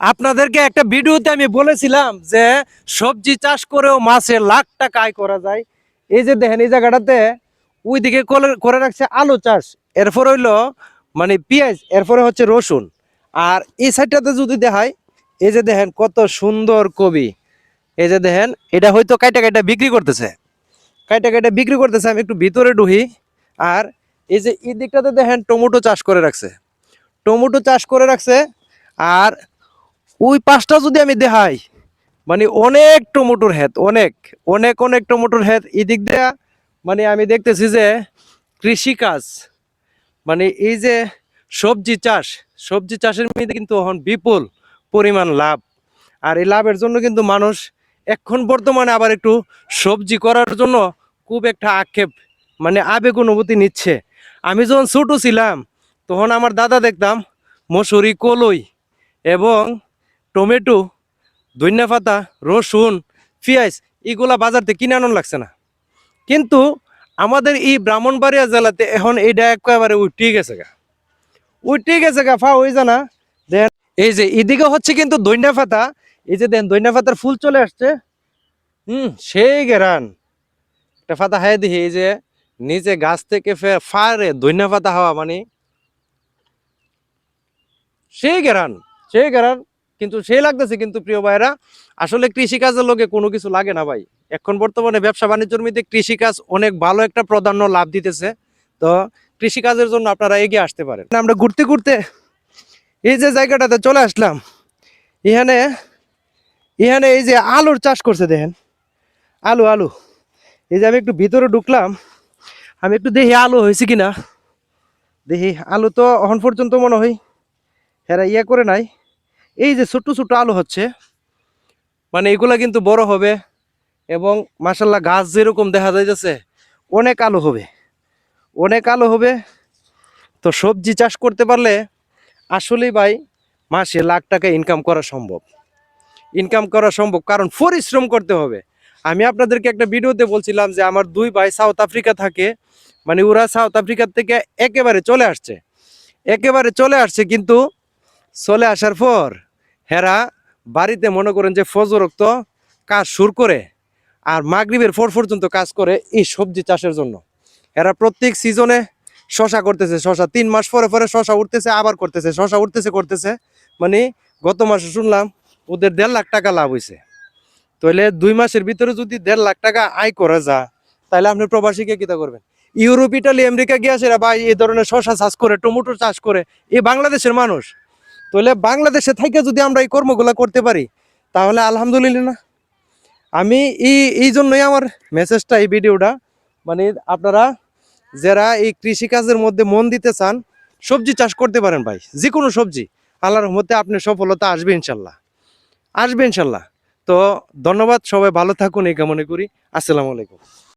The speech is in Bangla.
আপনাদেরকে একটা ভিডিওতে আমি বলেছিলাম যে সবজি চাষ করেও মাসে লাখ টাকা আয় করা যায়। এই যে দেখেন, এই জায়গাটাতে ওইদিকে করে- করে রাখছে আলু চাষ, এরপর হইল মানে পেঁয়াজ, এরপরে হচ্ছে রসুন। আর এই সাইডটাতে যদি দেখায় এই যে দেখেন কত সুন্দর কবি। এই যে দেখেন, এটা হয়তো কাইটা কাইটা বিক্রি করতেছে। কাইটা কাইটা বিক্রি করতেছে, আমি একটু ভিতরে ঢুহি আর এই যে এই দিকটাতে দেখেন টমেটো চাষ করে রাখছে। টমেটো চাষ করে রাখছে, আর ওই পাঁচটা যদি আমি দেখাই মানে অনেক টমেটোর হেত অনেক অনেক অনেক টমেটোর হেত এদিক দিয়া মানে আমি দেখতেছি যে কৃষিকাজ মানে এই যে সবজি চাষ, সবজি চাষের মধ্যে কিন্তু এখন বিপুল পরিমাণ লাভ। আর এই লাভের জন্য কিন্তু মানুষ এখন বর্তমানে আবার একটু সবজি করার জন্য খুব একটা আক্ষেপ মানে আবেগ অনুভূতি নিচ্ছে। আমি যখন ছোটো ছিলাম, তখন আমার দাদা দেখতাম মশুরি কলই এবং টমেটো, ধনিয়া পাতা, রসুন, পেঁয়াজ, এগুলা বাজারতে কিনে আনন লাগছে না। কিন্তু আমাদের এই ব্রাহ্মণবাড়িয়া জেলাতে এখন এইটা একেবারে উঠে গেছে গা। উঠে গেছে গা, ফা ওই জানা দেন এই যে এদিকে হচ্ছে কিন্তু দৈন্যা পাতা, এই যে দেন দৈন্যা পাতার ফুল চলে আসছে। হুম, সেই গেরান। একটা পাতা হাই দেখি এই যে নিচে গাছ থেকে ফের ফারে দৈন্যা পাতা হওয়া মানে। সেই গেরান সেই গেরান। কিন্তু সেই লাগতেছে কিন্তু প্রিয় ভাইরা আসলে কৃষিকাজের লোকে কোনো কিছু লাগে না ভাই। এখন বর্তমানে ব্যবসা বাণিজ্যের মধ্যে কৃষিকাজ অনেক ভালো একটা প্রাধান্য লাভ দিতেছে। তো কৃষিকাজের জন্য আপনারা এগিয়ে আসতে পারেন। আমরা ঘুরতে ঘুরতে এই যে জায়গাটাতে চলে আসলাম। এখানে এখানে এই যে আলুর চাষ করছে দেখেন। আলু আলু। এই যে আমি একটু ভিতরে ঢুকলাম। আমি একটু দেখি আলু হয়েছে কিনা। দেখি, আলু তো এখন পর্যন্ত মনে হয় হ্যাঁ ইয়ে করে নাই। এই যে ছোট্ট ছোট্ট আলু হচ্ছে মানে এগুলা কিন্তু বড় হবে এবং মাসাল্লাহ গাছ যেরকম দেখা যাইতেছে, অনেক আলু হবে। অনেক আলু হবে। তো সবজি চাষ করতে পারলে আসলেই ভাই মাসে লাখ টাকা ইনকাম করা সম্ভব। ইনকাম করা সম্ভব, কারণ পরিশ্রম করতে হবে। আমি আপনাদেরকে একটা ভিডিওতে বলছিলাম যে আমার দুই ভাই সাউথ আফ্রিকা থাকে মানে ওরা সাউথ আফ্রিকার থেকে একেবারে চলে আসছে। একেবারে চলে আসছে কিন্তু চলে আসার পর হেরা বাড়িতে মনে করেন যে ফজরক্ত কাজ শুরু করে আর মাগরিবের পর পর্যন্ত কাজ করে এই সবজি চাষের জন্য। এরা প্রত্যেক সিজনে শশা করতেছে, শশা। তিন মাস পরে পরে শশা উঠতেছে, আবার করতেছে, শশা উঠতেছে, করতেছে। মানে গত মাসে শুনলাম ওদের দেড় লাখ টাকা লাভ হয়েছে তাহলে দুই মাসের ভিতরে যদি দেড় লাখ টাকা আয় করা যা তাহলে আপনি প্রবাসীকে কিতা করবেন? ইউরোপ, ইটালি, আমেরিকা গিয়ে আসে ভাই এই ধরনের শশা চাষ করে, টমেটো চাষ করে এই বাংলাদেশের মানুষ। তাহলে বাংলাদেশে থেকে যদি আমরা এই কর্মগুলো করতে পারি, তাহলে আলহামদুলিল্লাহ না। আমি এই এই জন্যই আমার মেসেজটা এই ভিডিওটা মানে আপনারা যারা এই কৃষিকাজের মধ্যে মন দিতে চান, সবজি চাষ করতে পারেন ভাই যে কোনো সবজি। আল্লাহর রহমতে আপনার সফলতা আসবে ইনশাল্লাহ। আসবে ইনশাল্লাহ। তো ধন্যবাদ, সবাই ভালো থাকুন, এই কামনে করি। আসসালামু আলাইকুম।